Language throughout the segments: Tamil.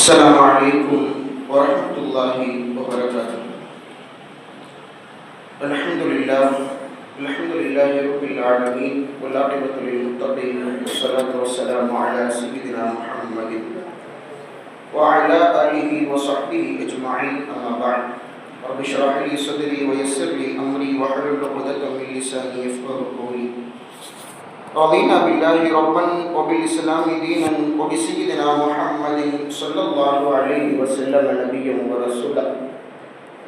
السلام علیکم ورحمۃ اللہ وبرکاتہ الحمد للہ الحمد للہ رب العالمین والعاقبۃ للمتقین والصلاة والسلام علی سیدنا محمد وعلى آلہ وصحبہ اجمعین اما بعد. رب اشرح لي صدری ويسر لي امری واحلل عقدۃ من لسانی يفقهوا قولی رضينا بالله ربا وبالإسلام دينا وبسيدنا محمد صلى الله عليه وسلم نبيا ورسولا.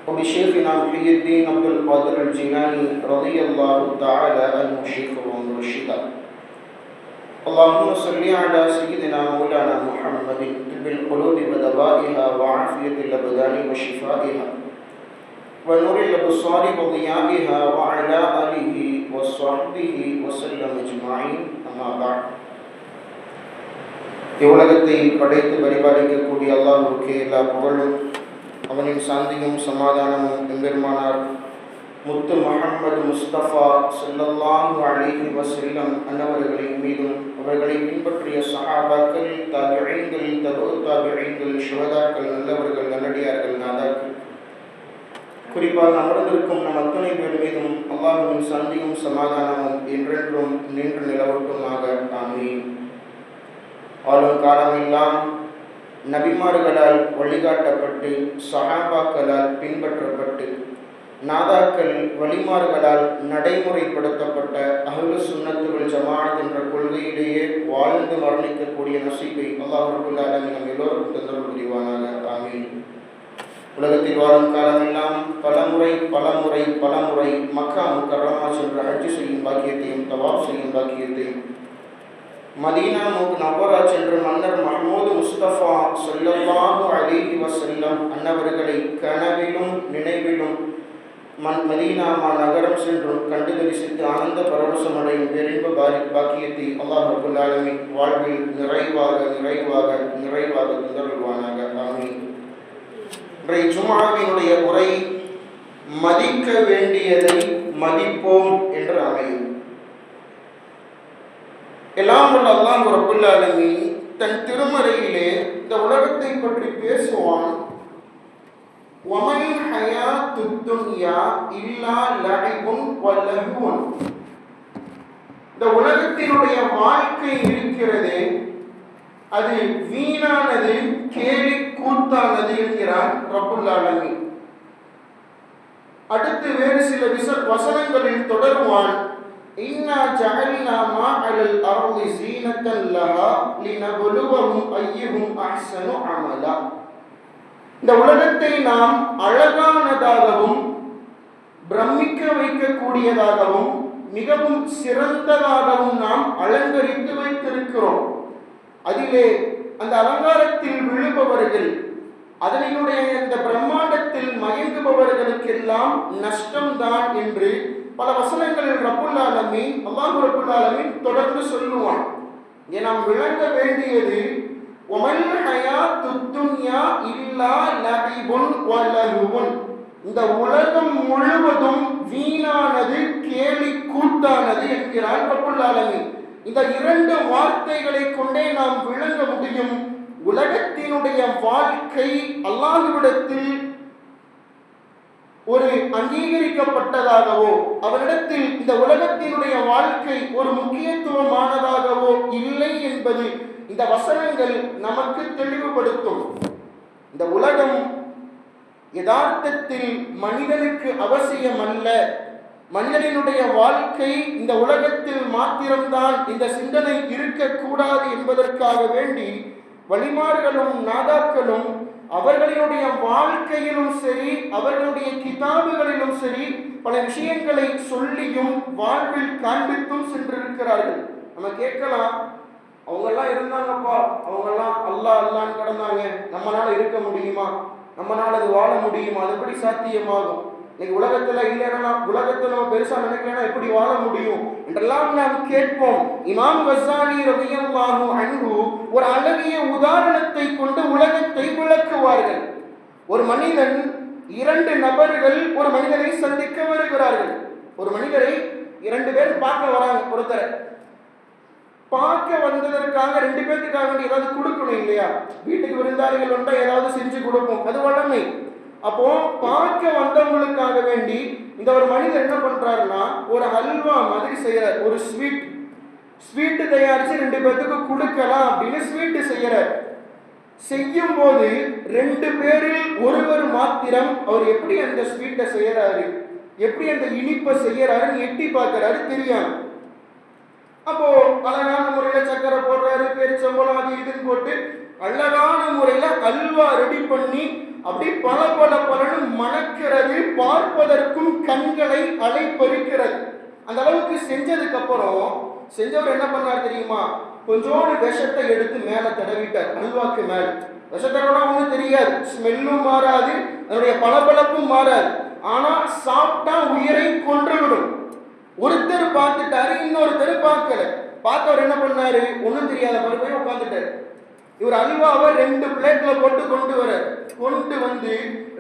وبشيخنا محي الدين عبد القادر الجيلاني رضي الله تعالى عنه شيخا ومرشدا اللهم صل على سيدنا مولانا محمد طب القلوب ودوائها وعافية الأبدان وشفائها. ونور الأبصار وضيائها وعلى آله وصحبه وسلم أجمعين أما بعد இவ்வுலகத்தை படைத்து பரிபாலிக்கக்கூடிய அல்லாஹுக்கு எல்லா புகழும் அவனின் சாந்தியும் சமாதானமும் எம்பெருமானார் முத்து முகமது முஸ்தபா ஸல்லல்லாஹு அலைஹி வஸல்லம் அன்னவர்களின் மீதும் அவர்களை பின்பற்றிய சஹாபாக்கள் தாபிஐன்கள் தபு தாபிஐன்கள் சுகதாக்கள் நல்லவர்கள் நல்லடியார்கள் நாதாக்கள் குறிப்பாக அமர்ந்திருக்கும் நம் அத்தனை பேர் மீதும் அல்லாஹுவின் சந்தியும் சமாதானமும் என்றென்றும் நின்று நிலவட்டுமாக. ஆமீன். ஆளும் காலமெல்லாம் நபிமார்களால் வழிகாட்டப்பட்டு சஹாபாக்களால் பின்பற்றப்பட்டு நாதாக்கள் வழிமார்களால் நடைமுறைப்படுத்தப்பட்ட அகல சுண்ணத்துகள் ஜமாத் என்ற கொள்கையிலேயே வாழ்ந்து மரணிக்கக்கூடிய நசீபை அல்லாஹ் ரபுல் நம் எல்லோருக்கும் தந்தல் புரிவானாக. ஆமீன். உலகத்தில் வாழும் காலமெல்லாம் பலமுறை பலமுறை பலமுறை மக்கா முக்கரமா சென்று அழைச்சி செய்யும் பாக்கியத்தையும் தவாப் செய்யும் பாக்கியத்தையும். மதீனா மூக் நபரா சென்று மன்னர் மஹமூது முஸ்தபா சொல்லல்லாஹு அலிஹி வசல்லம் அன்னவர்களை கனவிலும் நினைவிலும் மன் மதீனாமா நகரம் சென்றும் கண்டு தரிசித்து ஆனந்த பரவசம் அடையும் பேரின்ப பாரி பாக்கியத்தை அல்லாஹ் வாழ்வில் நிறைவாக நிறைவாக நிறைவாக தந்தருள்வானாக. ஆமீன். இன்றைய ஜுமாவினுடைய உரை மதிக்க வேண்டியதை மதிப்போம் என்று அமையும். எல்லாம் உள்ள அல்லாஹ் ரபுல்லாலுமி தன் திருமறையிலே இந்த உலகத்தை பற்றி பேசுவான். ஒமன் இல்லா லடைவும் வல்லகுவன் இந்த உலகத்தினுடைய வாழ்க்கை இருக்கிறது அது வீணானது கேலி கூத்தானது என்கிறார் ரப்புல் ஆலமீன் அடுத்து வேறு சில விச வசனங்களில் தொடருவான். இன்னா ஜஅல்னா மா அலல் அர்தி ஸீனத்தன் லஹா லினபுலுவஹும் அய்யுஹும் அஹ்ஸனு அமலா. இந்த உலகத்தை நாம் அழகானதாகவும் பிரமிக்க வைக்கக்கூடியதாகவும் மிகவும் சிறந்ததாகவும் நாம் அலங்கரித்து வைத்திருக்கிறோம். அதிலே அந்த அலங்காரத்தில் விழுபவர்கள் அதனுடைய இந்த பிரம்மாண்டத்தில் மயங்குபவர்களுக்கெல்லாம் நஷ்டம்தான் என்று பல வசனங்களில் ரப்புல் ஆலமீன் அல்லாஹு ரப்புல் தொடர்ந்து சொல்லுவான். இங்கே நாம் விளங்க வேண்டியது ஒமல் ஹயாத்து துன்யா இல்லா லஹிபுன் வலஹுவுன் இந்த உலகம் முழுவதும் வீணானது கேலி கூட்டானது என்கிறார் ரப்புல் இந்த இரண்டு வார்த்தைகளை கொண்டே நாம் விளங்க முடியும். உலகத்தினுடைய வாழ்க்கை அல்லாஹுவிடத்தில் ஒரு அங்கீகரிக்கப்பட்டதாகவோ அவரிடத்தில் இந்த உலகத்தினுடைய வாழ்க்கை ஒரு முக்கியத்துவமானதாகவோ இல்லை என்பது இந்த வசனங்கள் நமக்கு தெளிவுபடுத்தும். இந்த உலகம் யதார்த்தத்தில் மனிதனுக்கு அவசியம் அல்ல மனிதனினுடைய வாழ்க்கை இந்த உலகத்தில் மாத்திரம்தான் இந்த சிந்தனை இருக்கக்கூடாது என்பதற்காக வேண்டி வழிமார்களும் நாதாக்களும் அவர்களினுடைய வாழ்க்கையிலும் சரி அவர்களுடைய கிதாபுகளிலும் சரி பல விஷயங்களை சொல்லியும் வாழ்வில் காண்பித்தும் சென்றிருக்கிறார்கள். நம்ம கேட்கலாம் அவங்கெல்லாம் இருந்தாங்கப்பா அவங்கெல்லாம் அல்லா அல்லான்னு கிடந்தாங்க. நம்மளால இருக்க முடியுமா? நம்மளால அது வாழ முடியுமா? அது எப்படி சாத்தியமாகும். இன்னைக்கு உலகத்துல இல்லைன்னா உலகத்துல நம்ம பெருசா நினைக்கலன்னா எப்படி வாழ முடியும்? என்றெல்லாம் நாம் கேட்போம். இமாம் வசானி ரவியல்லாஹு அன்பு ஒரு அழகிய உதாரணத்தை கொண்டு உலகத்தை விளக்குவார்கள். ஒரு மனிதன் இரண்டு நபர்கள் ஒரு மனிதனை சந்திக்க வருகிறார்கள். ஒரு மனிதரை இரண்டு பேர் பார்க்க வராங்க ஒருத்தரை. பார்க்க வந்ததற்காக ரெண்டு பேர்த்துக்காக வேண்டி ஏதாவது கொடுக்கணும் இல்லையா? வீட்டுக்கு விருந்தாளிகள் வந்தா ஏதாவது செஞ்சு கொடுப்போம். அது வளமை அப்போ பார்க்க வந்தவங்களுக்காக வேண்டி இந்த ஒரு மனிதர் என்ன பண்றாருன்னா ஒரு ஹல்வா மாதிரி செய்யறார் ஒரு ஸ்வீட் ஸ்வீட்டு தயாரிச்சு ரெண்டு பேர்த்துக்கு கொடுக்கலாம் அப்படின்னு ஸ்வீட்டு செய்யறார். செய்யும் போது ரெண்டு பேரில் ஒருவர் மாத்திரம் அவர் எப்படி அந்த ஸ்வீட்டை செய்யறாரு எப்படி அந்த இனிப்பை செய்யறாருன்னு எட்டி பார்க்கறாரு தெரியாம அப்போ அழகான முறையில சக்கரை போடுறாரு பெருச்சம்பளம் அது இதுன்னு போட்டு அழகான முறையில அல்வா ரெடி பண்ணி அப்படி பல பல பலனும் மணக்கிறது பார்ப்பதற்கும் கண்களை அலைப்பறிக்கிறது. அந்த அளவுக்கு செஞ்சதுக்கு அப்புறம் செஞ்சவர் என்ன பண்ணார் தெரியுமா? கொஞ்சோண்டு விஷத்தை எடுத்து மேல தடவிட்டார் அல்வாக்கு மேல. விஷத்தடவினா ஒன்றும் தெரியாது ஸ்மெல்லும் மாறாது அதனுடைய பளபளப்பும் மாறாது. ஆனா சாப்பிட்டா உயிரை கொன்றுவிடும். ஒருத்தர் பார்த்துட்டாரு இன்னொருத்தர் பார்க்கல. பார்த்தவர் என்ன பண்ணாரு? ஒன்றும் தெரியாத மாதிரி போய் உட்காந்துட்டாரு இவர் அல்வாவை ரெண்டு பிளேட்ல போட்டு கொண்டு வர கொண்டு வந்து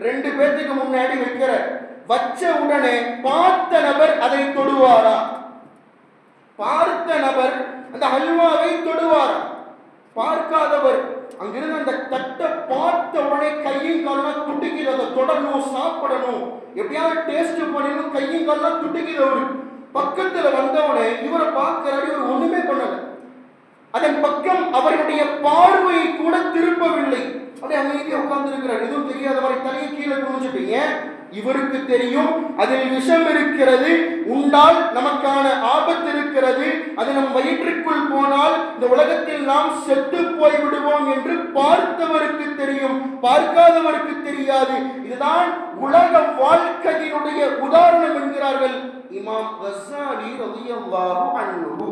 ரெண்டு பேர்த்துக்கு முன்னாடி வைக்கிற வச்ச உடனே பார்த்த நபர் அதை தொடுவாரா பார்த்த நபர் அந்த அல்வாவை தொடுவாரா பார்க்காதவர் அங்கிருந்து அந்த தட்டை பார்த்த உடனே கையும் காலெல்லாம் துடிக்குது. அதை தொடரணும் சாப்பிடணும். எப்படியாவது டேஸ்ட் பண்ணணும் கையும் காலெல்லாம் துடிக்குது அவரு. பக்கத்துல வந்தவனே இவரை பார்க்கிறாரு இவர் ஒண்ணுமே பண்ணலை. அதன் பக்கம் அவருடைய பார்வையை கூட திரும்பவில்லை. அப்படியே அமைதியா உட்கார்ந்து இருக்கிறார் எதுவும் தெரியாத மாதிரி தலையை கீழே குனிஞ்சுட்டீங்க. இவருக்கு தெரியும் அதில் விஷம் இருக்கிறது உண்டால் நமக்கான ஆபத்து இருக்கிறது அது நம் வயிற்றுக்குள் போனால் இந்த உலகத்தில் நாம் செத்து போய் விடுவோம் என்று பார்த்தவருக்கு தெரியும். பார்க்காதவருக்கு தெரியாது. இதுதான் உலக வாழ்க்கையினுடைய உதாரணம் என்கிறார்கள் இமாம் கசாலி ரலியல்லாஹு அன்ஹு.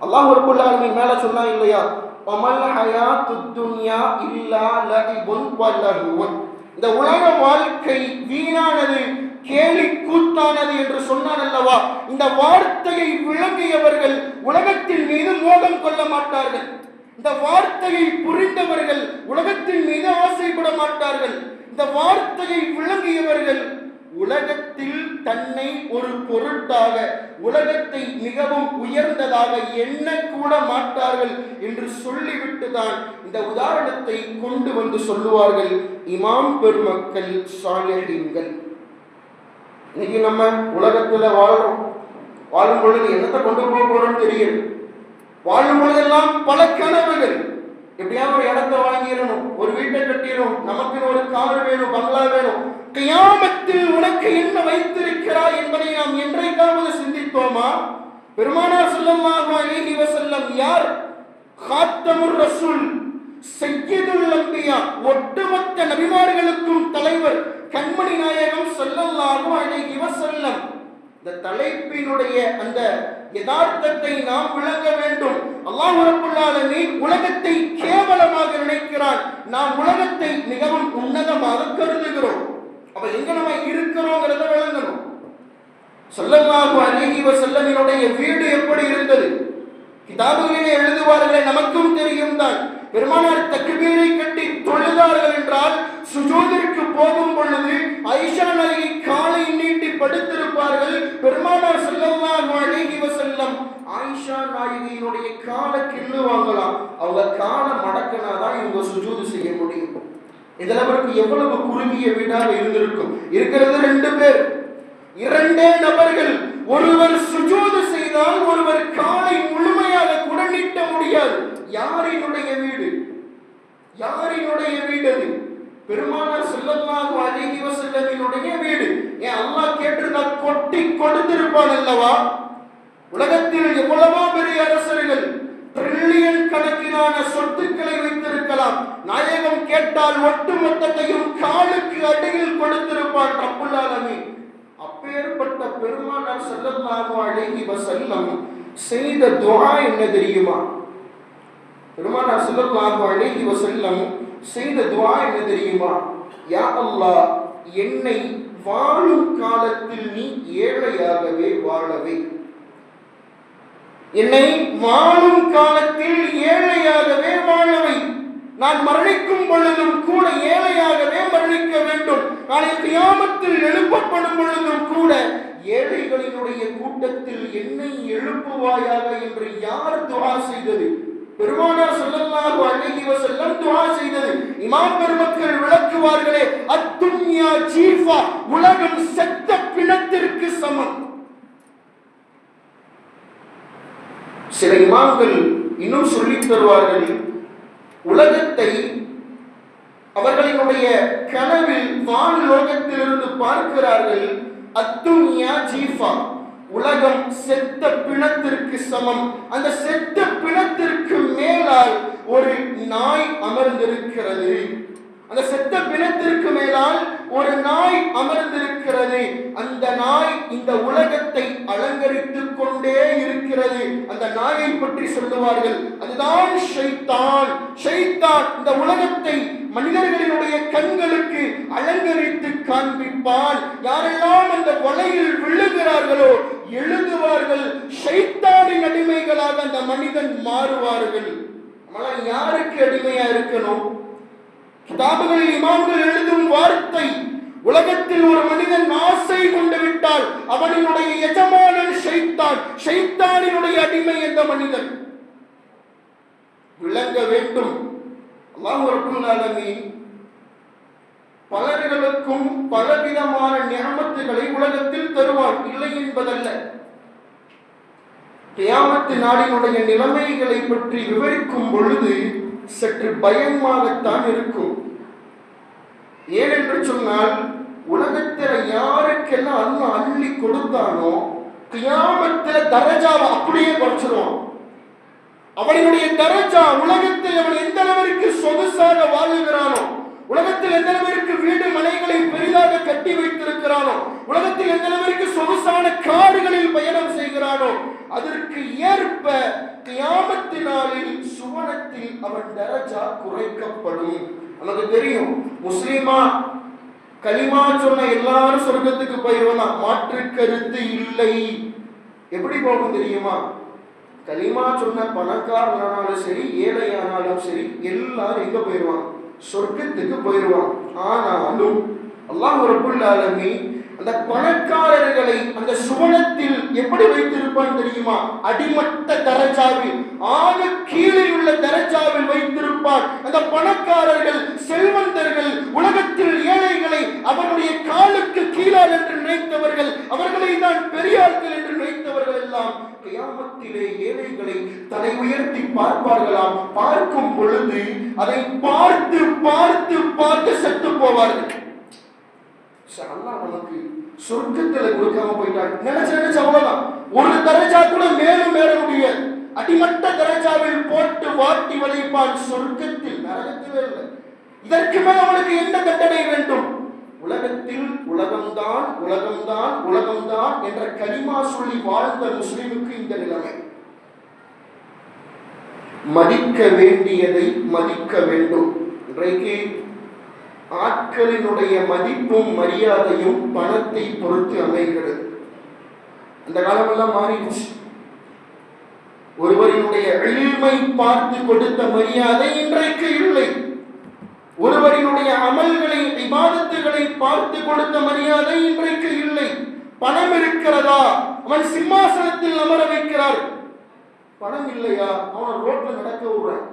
அல்லாஹ் ரப்பல் ஆலமீன் மேல சொன்னா இல்லையா? வமல் ஹயாத்துத் துன்யா இல்லா லஹிபுன் வ லஹுவன் இந்த உலக வாழ்க்கை வீணானது கேலி கூத்தானது என்று சொன்னான் அல்லவா? இந்த வார்த்தையை விளங்கியவர்கள் உலகத்தின் மீது மோகம் கொள்ள மாட்டார்கள். இந்த வார்த்தையை புரிந்தவர்கள் உலகத்தின் மீது ஆசைப்பட மாட்டார்கள். இந்த வார்த்தையை விளங்கியவர்கள் உலகத்தில் தன்னை ஒரு பொருட்டாக உலகத்தை மிகவும் உயர்ந்ததாக எண்ணக்கூட மாட்டார்கள் என்று சொல்லிவிட்டுதான் இந்த உதாரணத்தை கொண்டு வந்து சொல்லுவார்கள் இமாம் பெருமக்கள் சாலிஹீன்கள் இன்னைக்கு நம்ம உலகத்துல வாழ்றோம். வாழும் பொழுது என்னத்தை கொண்டு போக போறோம்னு தெரியும். வாழும் பொழுதெல்லாம் பல கனவுகள். எப்படியாவது ஒரு இடத்தை வாங்கிடணும் ஒரு வீட்டை கட்டிடணும் நமக்கு ஒரு கார் வேணும் பங்களா வேணும். கியாமத்தில் உனக்கு என்ன வைத்திருக்கிறாய் என்பதை நாம் என்றைக்காவது சிந்தித்தோமா பெருமானார் ஸல்லல்லாஹு அலைஹி செல்லம் யார்? காத்தமுர் ரசூல் சையதுல் அன்பியா ஒட்டுமொத்த நபிமார்களுக்கும் தலைவர் கண்மணி நாயர் இந்த தலைப்பினுடைய அந்த யதார்த்தத்தை நாம் விளங்க வேண்டும். அல்லாஹ் ரப்பல் உலகத்தை கேவலமாக நினைக்கிறான். நாம் உலகத்தை மிகவும் உன்னதமாக கருதுகிறோம். அப்ப எங்க நம்ம இருக்கிறோங்கிறத விளங்கணும். சொல்லல்லாஹு அலைஹி வஸல்லமினுடைய வீடு எப்படி இருந்தது? கிதாபுகளிலே எழுதுவார்களே நமக்கும் தெரியும் தான். பெருமானார் தக்பீரை கட்டி தொழுதார்கள் என்றால் சுஜூதிற்கு போகும் பொழுது ஐஷா நலகி காலை நீட்டி படுத்திருப்பார்கள். பெருமானார் ஸல்லல்லாஹு அழகி வஸல்லம். ஆயிஷா நாயகியினுடைய காலை கிள்ளுவாங்களாம் அவங்க காலை மடக்கினாதான் இவங்க சுஜூது செய்ய முடியும். இதில் அவருக்கு எவ்வளவு குறுகிய வீடாக இருந்திருக்கும்? இருக்கிறது ரெண்டு பேர். இரண்டே நபர்கள். ஒருவர் சுஜூது செய்தால் ஒருவர் காலை முழுமையாக கூட நீட்ட முடியாது. யாரினுடைய வீடு? யாரினுடைய வீடு அது? பெருமானார் செல்லல்லாஹு அலைஹி வஸல்லமினுடைய வீடு. ஏன் அல்லாஹ் கேட்டிருந்தா கொட்டி கொடுத்திருப்பான் அல்லவா? உலகத்தில் எவ்வளவோ பெரிய அரசர்கள் ட்ரில்லியன் கணக்கிலான சொத்துக்களை வைத்திருக்கலாம். நாயகம் கேட்டால் ஒட்டுமொத்தத்தையும் காலுக்கு அடியில் கொடுத்திருப்பான் ரப்புல் அப்பேற்பட்ட பெருமானார் செல்லல்லாஹு அலைஹி வஸல்லம் செய்த துவா என்ன தெரியுமா? பெருமானார் ஸல்லல்லாஹு அலைஹி வஸல்லம் செய்த துவா என்ன தெரியுமா? யா அல்லாஹ் என்னை வாழும் காலத்தில் நீ ஏழையாகவே வாழவே. என்னை வாழும் காலத்தில் ஏழையாகவே வாழவை. நான் மரணிக்கும் பொழுதும் கூட ஏழையாகவே மரணிக்க வேண்டும். நாளை கியாமத்தில் எழுப்பப்படும் பொழுதும் கூட ஏழைகளினுடைய கூட்டத்தில் என்னை எழுப்புவாயாக என்று யார் துவா செய்தது? பெருமானார் சொல்லல்லாஹு அலைஹி வஸல்லம் துஆ செய்தது. இமாம் பெருமக்கள் விளக்குவார்களே அத்துன்யா ஜீஃபா உலகம் செத்த பிணத்திற்கு சமம். சில இமாம்கள் இன்னும் சொல்லித் தருவார்கள் உலகத்தை அவர்களினுடைய கனவில் வான் லோகத்திலிருந்து பார்க்கிறார்கள் அத்துன்யா ஜீஃபா. உலகம் செத்த பிணத்திற்கு சமம். அந்த செத்த பிணத்திற்கு மேலால் ஒரு நாய் அமர்ந்திருக்கிறது. அந்த செத்த பிணத்திற்கு மேலால் ஒரு நாய் அமர்ந்திருக்கிறது. அந்த நாய் இந்த உலகத்தை அலங்கரித்துக் கொண்டே இருக்கிறது. அந்த நாயை பற்றி சொல்லுவார்கள் அதுதான் ஷைத்தான். ஷைத்தான் இந்த உலகத்தை மனிதர்களினுடைய கண் அலங்கரித்து காண்பிப்பான் யாரெல்லாம் அந்த வலையில் விழுகிறார்களோ எழுதுவார்கள். ஷைத்தானின் அடிமைகளாக அந்த மனிதன் மாறுவார்கள். யாருக்கு அடிமையா இருக்கணும்? கிதாபுகளில் இமாம்கள் எழுதும் வார்த்தை உலகத்தில் ஒரு மனிதன் ஆசை கொண்டு விட்டால் அவனினுடைய எஜமானன் ஷைத்தான். ஷைத்தானினுடைய அடிமை எந்த மனிதன்? விளங்க வேண்டும். அல்லாஹ் ரப்புல் ஆலமீன் பலர்களுக்கும் பலவிதமான நியமத்துகளை உலகத்தில் தருவார் இல்லை என்பதல்ல. கியாமத்து நாடினுடைய நிலைமைகளை பற்றி விவரிக்கும் பொழுது சற்று பயமாகத்தான் இருக்கும். ஏனென்று சொன்னால் உலகத்தில் யாருக்கெல்லாம் அண்ணா அள்ளி கொடுத்தானோ கியாமத்தில் தரஜாவை அப்படியே குறைச்சிருவான் அவனுடைய தரஜா உலகத்தில் அவன் எந்த அளவிற்கு சொகுசாக வாழுகிறானோ உலகத்தில் எந்த அளவிற்கு வீடு மனைகளை பெரிதாக கட்டி வைத்திருக்கிறானோ? உலகத்தில் எந்த அளவிற்கு சொகுசான காடுகளில் பயணம் செய்கிறானோ? அதற்கு ஏற்ப கியாமத்தினாலில் சுவனத்தில் அவன் தரஜா குறைக்கப்படும். நமக்கு தெரியும் முஸ்லிமா கலிமா சொன்ன எல்லாரும் சொர்க்கத்துக்கு போயிருவனா? மாற்று கருத்து இல்லை. எப்படி போகும் தெரியுமா? கலிமா சொன்ன பணக்காரனானாலும் சரி ஏழையானாலும் சரி எல்லாரும் எங்க போயிடுவான் சொர்க்கத்துக்கு போயிடுவான் ஆனாலும் அல்லாஹ் ரப்புல் ஆலமீன் அந்த பணக்காரர்களை அந்த சுவனத்தில் எப்படி வைத்திருப்பான் தெரியுமா? அடிமட்ட தரச்சாவில் ஆக கீழே உள்ள தரச்சாவில் வைத்திருப்பான். அந்த பணக்காரர்கள் செல்வந்தர்கள் உலகத்தில் ஏழைகளை அவருடைய காலுக்கு கீழால் என்று நினைத்தவர்கள் அவர்களை தான் பெரியார்கள் என்று நினைத்தவர்கள் எல்லாம் கியாமத்திலே ஏழைகளை தலை உயர்த்தி பார்ப்பார்களாம். பார்க்கும் பொழுது அதை பார்த்து பார்த்து பார்த்து செத்து போவார்கள். அல்லா நமக்கு சொர்க்கத்துல கொடுக்காம போயிட்டாங்க நினைச்சு நினைச்சு அவ்வளவுதான். ஒரு தரஜா கூட மேலும் மேல முடியாது அடிமட்ட தரஜாவில் போட்டு வாட்டி வளைப்பான் சொர்க்கத்தில். நரகத்திலே இல்லை. இதற்கு மேல் அவனுக்கு என்ன தண்டனை வேண்டும்? உலகத்தில் உலகம்தான் உலகம்தான் உலகம்தான் என்ற கனிமா சொல்லி வாழ்ந்த முஸ்லிமுக்கு இந்த நிலைமை. மதிக்க வேண்டியதை மதிக்க வேண்டும். இன்றைக்கு ஆட்களினுடைய மதிப்பும் மரியாதையும் பணத்தை பொறுத்து அமைகிறது. அந்த காலமெல்லாம் மாறிடுச்சு. ஒருவரினுடைய எளிமை பார்த்து கொடுத்த மரியாதை இன்றைக்கு இல்லை. ஒருவரினுடைய அமல்களை விவாதத்துகளை பார்த்து கொடுத்த மரியாதை இன்றைக்கு இல்லை. பணம் இருக்கிறதா? அவன் சிம்மாசனத்தில் அமர வைக்கிறார். பணம் இல்லையா? அவன் ரோட்ல நடக்க விடுறான்.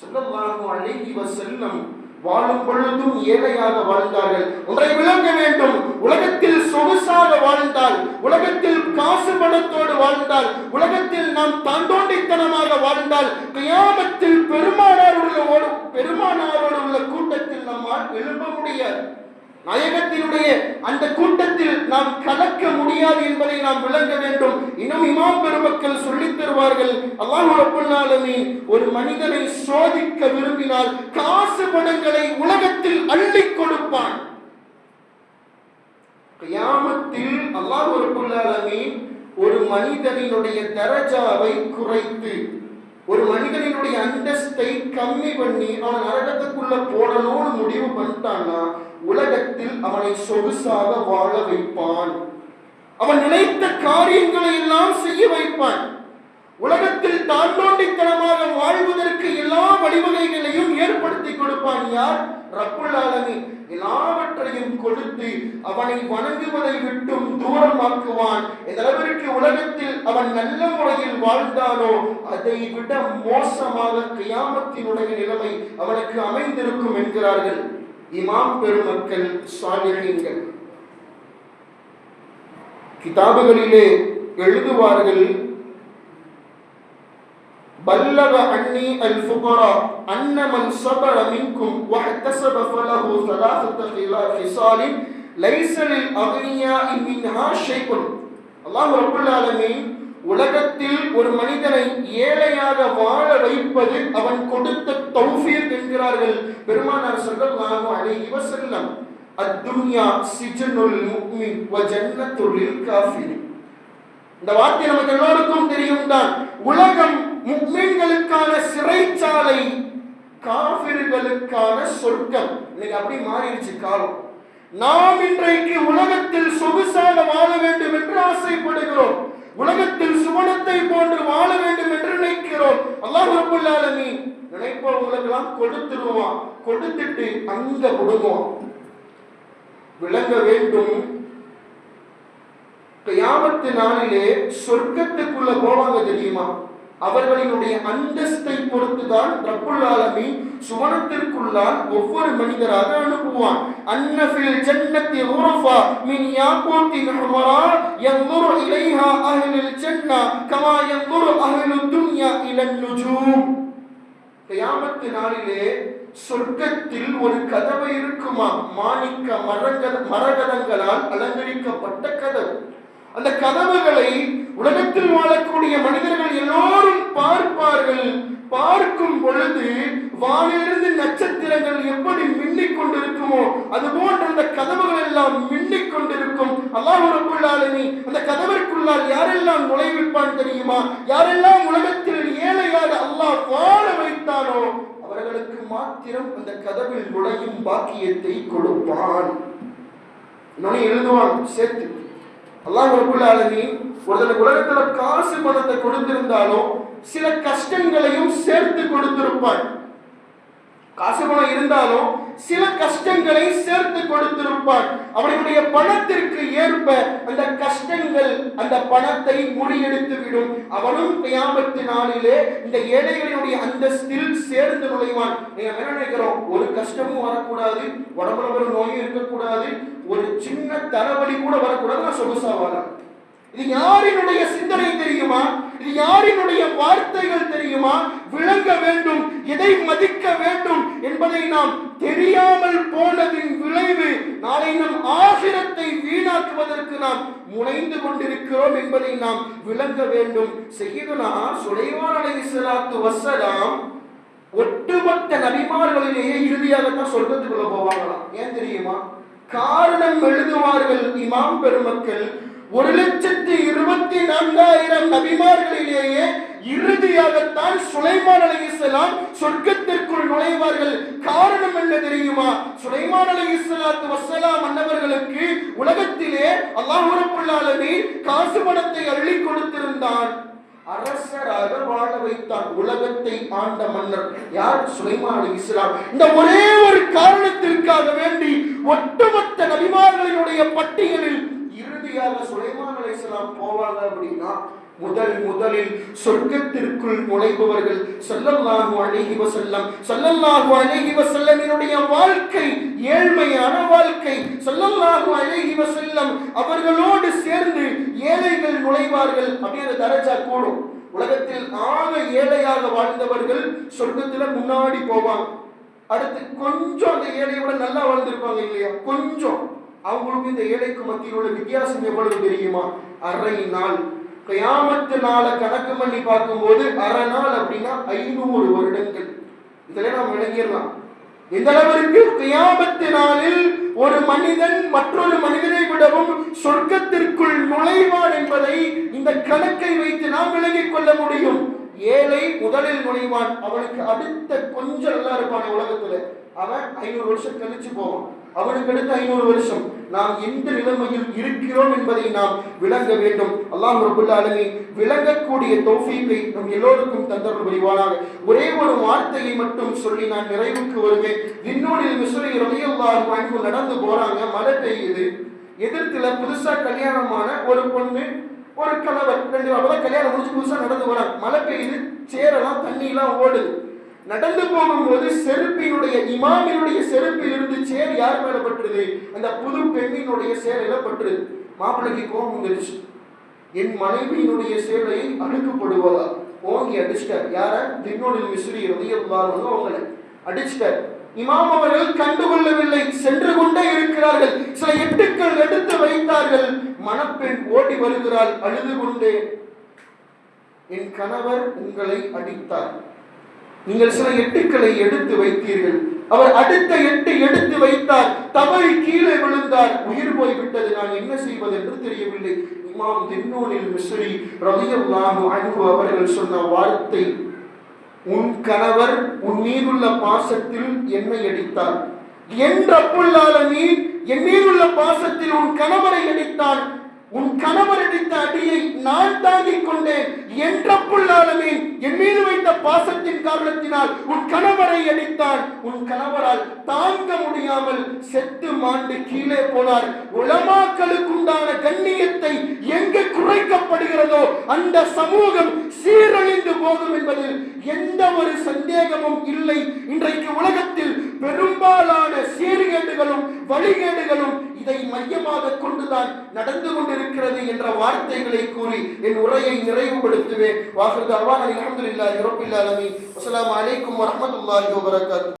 சொல்லல்லாஹு அலைஹி வஸல்லம் வாழும் பொழுதும் ஏழையாக வாழ்ந்தார்கள். ஒன்றை விளங்க வேண்டும். உலகத்தில் சொகுசாக வாழ்ந்தால் உலகத்தில் காசு பணத்தோடு வாழ்ந்தால் உலகத்தில் நாம் தாண்டோண்டித்தனமாக வாழ்ந்தால் கியாமத்தில் பெருமானாரோடு ஓடு- பெருமானாரோடு உள்ள கூட்டத்தில் நம்மால் எழும்ப முடியாது. நயகத்தினுடைய அந்த கூட்டத்தில் நாம் கலக்க முடியாது என்பதை நாம் விளங்க வேண்டும். இன்னும் இமாம் பெருமக்கள் சொல்லித் தருவார்கள் அல்லாஹ் ரப்பல் ஒரு மனிதனை சோதிக்க விரும்பினால் காசு பணங்களை உலகத்தில் அள்ளி கொடுப்பான். கியாமத்தில் அல்லாஹ் ரப்பல் ஒரு மனிதனினுடைய தரஜாவை குறைத்து ஒரு மனிதனினுடைய அந்தஸ்தை கம்மி பண்ணி அவன் நரகத்துக்குள்ள போடணும்னு முடிவு பண்ணிட்டான்னா உலகத்தில் அவனை சொகுசாக வாழ வைப்பான். அவன் நினைத்த காரியங்களை எல்லாம் செய்ய வைப்பான். உலகத்தில் தாண்டோண்டித்தனமாக வாழ்வதற்கு எல்லா வழிவகைகளையும் ஏற்படுத்தி கொடுப்பான் யார்? ரப்புல் ஆலமீன். எல்லாவற்றையும் கொடுத்து அவனை வணங்குவதை விட்டும் தூரமாக்குவான். எந்த எதளவிற்கு உலகத்தில் அவன் நல்ல முறையில் வாழ்ந்தானோ அதை விட மோசமாக கியாமத்தினுடைய நிலைமை அவனுக்கு அமைந்திருக்கும் என்கிறார்கள். இமாம் பெருமக்கள் சாலிஹீன்கள் கிதாபுகளிலே எழுதுவார்கள் بلغ عني الفقراء أن من صبر منكم واحتسب فله ثلاثة خصال ليس للأغنياء منها شيء الله رب العالمين உலகத்தில் ஒரு மனிதனை ஏழையாக வாழ வைப்பது அவன் கொடுத்த தௌஃபீக் என்கிறார்கள். பெருமானார் ஸல்லல்லாஹு அலைஹி வஸல்லம் அத்துன்யா சிஜனுல் முஃமின் வ ஜன்னத்துல் காஃபிர் இந்த வார்த்தை நமக்கு எல்லோருக்கும் தெரியும் தான் உலகம் முக்மீன்களுக்கான சிறைச்சாலை காபிர்களுக்கான சொர்க்கம். இன்னைக்கு அப்படி மாறிடுச்சு காலம். நாம் இன்றைக்கு உலகத்தில் சொகுசாக வாழ வேண்டும் என்று ஆசைப்படுகிறோம். உலகத்தில் சுவனத்தை போன்று வாழ வேண்டும் என்று நினைக்கிறோம். அல்லாஹ் நீ ஆலமீன் நினைப்பவங்களுக்கெல்லாம் கொடுத்துருவான். கொடுத்துட்டு அங்க விடுவோம். விளங்க வேண்டும். கியாமத்து நாளிலே சொர்க்கத்துக்குள்ள போவாங்க தெரியுமா? அவர்களினுடைய அந்தஸ்தை பொறுத்துதான் ரப்புல் ஆலமீன் சுவனத்திற்குள்ளால் ஒவ்வொரு மனிதராக அனுப்புவான். அன்னஃபில் ஜன்னத்தி உரஃபா மின் யாக்கூத்தின் ஹுமரா யன்துரு இலைஹா அஹ்லுல் ஜன்னா கமா யன்துரு அஹ்லுத் துன்யா இலன் நுஜூம். கியாமத்து நாளிலே சொர்க்கத்தில் ஒரு கதவு இருக்குமா? மாணிக்க மரகத மரகதங்களால் அலங்கரிக்கப்பட்ட கதவு. அந்த கதவுகளை உலகத்தில் வாழக்கூடிய மனிதர்கள் எல்லோரும் பார்ப்பார்கள். பார்க்கும் பொழுது வானிலிருந்து நட்சத்திரங்கள் எப்படி மின்னிக் கொண்டிருக்குமோ அது போன்ற அந்த கதவுகள் எல்லாம் மின்னிக் கொண்டிருக்கும். அல்லாஹ் ரப்புல் அந்த கதவிற்குள்ளால் யாரெல்லாம் நுழைவிப்பான் தெரியுமா? யாரெல்லாம் உலகத்தில் ஏழையாக அல்லாஹ் வாழ வைத்தானோ அவர்களுக்கு மாத்திரம் அந்த கதவில் நுழையும் பாக்கியத்தை கொடுப்பான். இன்னொன்னு எழுதுவான் சேர்த்து. அல்லாஹ் ரபுல் ஆலமீன் ஒருத்தனுக்கு உலகத்துல காசு பணத்தை கொடுத்திருந்தாலும் சில கஷ்டங்களையும் சேர்த்து கொடுத்திருப்பான் காசு பணம் இருந்தாலும் சில கஷ்டங்களை சேர்த்து கொடுத்திருப்பான் அவனுடைய பணத்திற்கு ஏற்ப அந்த கஷ்டங்கள் அந்த பணத்தை முறியெடுத்து விடும் அவனும் கியாமத்து நாளிலே இந்த ஏழைகளினுடைய அந்தஸ்தில் சேர்ந்து நுழைவான் நீங்க என்ன நினைக்கிறோம்? ஒரு கஷ்டமும் வரக்கூடாது. உடம்புல ஒரு நோயும் இருக்கக்கூடாது. ஒரு சின்ன தலைவலி கூட வரக்கூடாது நான் சொகுசாவாதான். இது யாரினுடைய சிந்தனை தெரியுமா? இது யாரினுடைய வார்த்தைகள் தெரியுமா? விளங்க வேண்டும் எதை மதிக்க வேண்டும் என்பதை நாம் தெரியாமல் போனதின் விளைவு நாளை நம் ஆசிரத்தை வீணாக்குவதற்கு நாம் முனைந்து கொண்டிருக்கிறோம் என்பதை நாம் விளங்க வேண்டும். செய்யுதுனா சுலைமான் அலைஹிஸ்ஸலாத்து வசலாம் ஒட்டுமொத்த நபிமார்களிலேயே இறுதியாகத்தான் சொல்றதுக்குள்ள போவாங்களாம். ஏன் தெரியுமா? காரணம் எழுதுவார்கள் இமாம் பெருமக்கள் ஒரு லட்சத்தி இருபத்தி நான்காயிரம் நபிமார்களிலேயே இறுதியாகத்தான் சுலைமான் அலைஹிஸ்ஸலாம் சொர்க்கத்திற்குள் நுழைவார்கள். காரணம் என்ன தெரியுமா? சுலைமான் அலைஹிஸ்ஸலாத்து வசலாம் மன்னவர்களுக்கு உலகத்திலே அல்லாஹ் காசு பணத்தை அள்ளி கொடுத்திருந்தான். அரசராக வாழ வைத்தான் உலகத்தை ஆண்ட மன்னர் யார்? சுலைமான் அலி இஸ்லாம் இந்த ஒரே ஒரு காரணத்திற்காக வேண்டி ஒட்டுமொத்த நபிமார்களினுடைய பட்டியலில் இறுதியாக சுலைமான் அலைசலாம் போவாங்க அப்படின்னா முதல் முதலில் சொர்க்கத்திற்குள் நுழைபவர்கள் ஸல்லல்லாஹு அழகி வசல்லம் ஸல்லல்லாஹு அழகி வசல்லமினுடைய வாழ்க்கை ஏழ்மையான வாழ்க்கை. ஸல்லல்லாஹு அழகி வசல்லம் அவர்களோடு சேர்ந்து ஏழைகள் நுழைவார்கள் அப்படிங்கிற தரச்சா கூடும். உலகத்தில் ஆக ஏழையாக வாழ்ந்தவர்கள் சொர்க்கத்துல முன்னாடி போவாங்க. அடுத்து கொஞ்சம் அந்த ஏழையோட நல்லா வாழ்ந்திருப்பாங்க இல்லையா? கொஞ்சம். அவங்களுக்கு இந்த ஏழைக்கு மத்தியில் உள்ள வித்தியாசம் எவ்வளவு தெரியுமா? அரை நாள் கயாமத்து நாளை கணக்கு பண்ணி பார்க்கும்போது அரை நாள் அப்படின்னா ஐநூறு வருடங்கள். இதுல நாம் விளங்கிடலாம். எந்த அளவிற்கு கியாமத்து நாளில் ஒரு மனிதன் மற்றொரு மனிதனை விடவும் சொர்க்கத்திற்குள் நுழைவான் என்பதை இந்த கணக்கை வைத்து நாம் விளங்கிக் கொள்ள முடியும். ஏழை முதலில் நுழைவான். அவனுக்கு அடுத்த கொஞ்சம் நல்லா இருப்பான் உலகத்துல. அவன் ஐநூறு வருஷம் கழிச்சு போவான். அவனுக்கு அடுத்து ஐநூறு வருஷம் நாம் எந்த நிலைமையில் இருக்கிறோம் என்பதை நாம் விளங்க வேண்டும். அல்லாஹ் ரபுல்லா அலமி விளங்கக்கூடிய தௌஃபீக்கை நம் எல்லோருக்கும் தந்தர்கள் புரிவானாக. ஒரே ஒரு வார்த்தையை மட்டும் சொல்லி நான் நிறைவுக்கு வருவேன். விண்ணோடில் மிஸ்ரி ரலியல்லாஹு அன்ஹு நடந்து போறாங்க மழை பெய்யுது. எதிர்த்துல புதுசா கல்யாணமான ஒரு பொண்ணு ஒரு கணவர். ரெண்டு அப்பதான் கல்யாணம் முடிச்சு புதுசா நடந்து வராங்க மழை பெய்யுது சேரெல்லாம் தண்ணி எல்லாம் ஓடுது. நடந்து போகும்போது செருப்பினுடைய இமாமினுடைய செருப்பில் இருந்து சேர் யார் மேல பட்டுருது அந்த புது பெண்ணினுடைய சேலையில பட்டுருது மாப்பிள்ளைக்கு கோபம் வந்துருச்சு. என் மனைவியினுடைய சேலையை அழுக்குப்படுவதா ஓங்கி அடிச்சிட்டார். யார? தின்னோடில் விசிறி ரதியல்லாஹு அவங்களை. அடிச்சிட்டார். இமாம் அவர்கள் கண்டுகொள்ளவில்லை. சென்று கொண்டே இருக்கிறார்கள். சில எட்டுக்கள் எடுத்து வைத்தார்கள். மணப்பெண் ஓடி வருகிறாள். அழுது கொண்டே என் கணவர் உங்களை அடித்தார். நீங்கள் சில எட்டுக்களை எடுத்து வைத்தீர்கள். அவர் அடுத்த எட்டு எடுத்து வைத்தார். தவறி கீழே விழுந்தார். உயிர் போய்விட்டது. நான் என்ன செய்வது என்று தெரியவில்லை. இமாம் தின்னூனில் மிஸ்ரி ரவியல்லாஹு அன்ஹு அவர்கள் சொன்ன வார்த்தை உன் கணவர் உன் மீதுள்ள பாசத்தில் என்னை அடித்தார். என் நீ என் மீதுள்ள பாசத்தில் உன் கணவரை அடித்தான். உன் கணவர் அடித்த அடியை நான் தாங்கிக் கொண்டேன் என்ற புல்லாலமீன் என் மீது வைத்த பாசத்தின் காரணத்தினால் உன் கணவரை அடித்தான். உன் கணவரால் தாங்க முடியாமல் செத்து மாண்டு கீழே போனார். உளமாக்களுக்குண்டான கண்ணியத்தை எங்கு குறைக்கப்படுகிறதோ அந்த சமூகம் சீரழிந்து போகும் என்பதில் எந்த ஒரு சந்தேகமும் இல்லை. இன்றைக்கு உலகத்தில் பெரும்பாலான சீர்கேடுகளும் வழிகேடுகளும் இதை மையமாக கொண்டுதான் நடந்து கொண்டிருக்கிறது. இருக்கிறது என்ற வார்த்தைகளை கூறி என் உரையை நிறைவுபடுத்துவேன். வாசல் அவான் அலமதுல்லாஹி ரபில் அலமி அஸ்ஸலாமு அலைக்கும் வரமத்துல்லாஹி வபரகாத்து